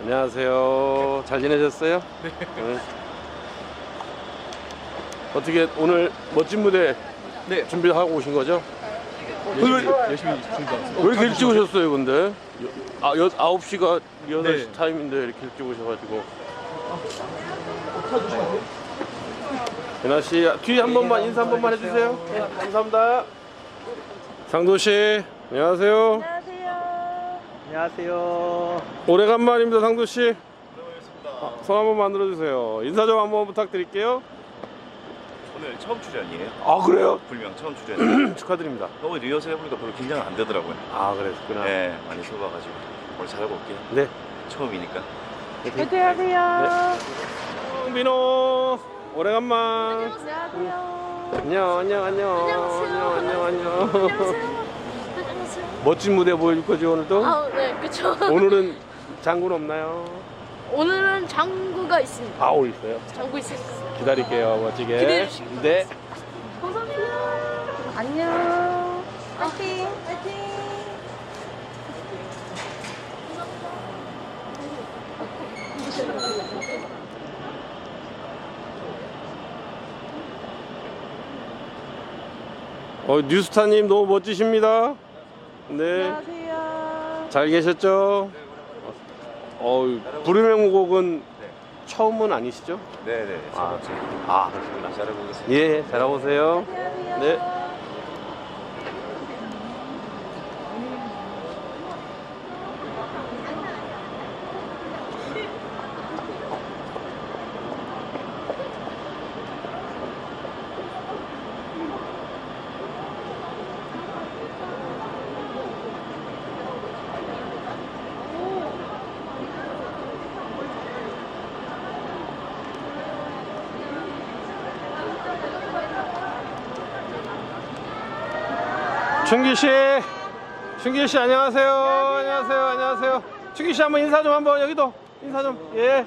안녕하세요. 잘 지내셨어요? 네. 어떻게 오늘 멋진 무대 네. 준비하고 오신 거죠? 열심히, 열심히 준비하고 왜 이렇게 일찍 오셨어요, 근데? 여- 아, 여, 9시가 리허설 네. 타임인데 이렇게 일찍 오셔가지고. 윤아 씨, 뒤에 한 번만 인사 한 번만 해주세요. 네, 감사합니다. 상도 씨, 안녕하세요. 안녕하세요. 안녕하세요. 오래간만입니다, 상도 씨. 아, 손한 번 만 들어 주세요. 인사 좀 한번 부탁드릴게요. 오늘 처음 출연이에요. 아, 그래요? 불명 처음 출연. 축하드립니다. 너무 리허설 해보니까 별로 긴장 안 되더라고요. 아, 그랬구나. 네, 많이 써봐가지고 오늘 잘하고 올게요. 네. 처음이니까. 화이팅 하세요. 민호, 오래간만. 안녕하세요. 안녕, 안녕, 안녕. 안녕, 안녕, 안녕. 안녕하세요. 멋진 무대 보여줄 거지, 오늘도? 아, 네, 그쵸. 오늘은 장군 없나요? 오늘은 장구가 있습니다. 아, 오늘 있어요. 장구 있으니까. 기다릴게요, 멋지게. 기대해 주시기 네. 감사합니다. 안녕. 화이팅. 화이팅. 어, 뉴스타님 너무 멋지십니다. 네. 안녕하세요. 잘 계셨죠? 어, 부르명곡은 처음은 아니시죠? 네네. 아, 첫 번째. 아, 그렇구나. 잘해보겠습니다. 예, 잘하고세요. 네. 준기 씨, 준기 씨 네, 안녕하세요. 안녕하세요. 안녕하세요. 준기 씨 한번 인사 좀 한번 여기도 인사 좀 예.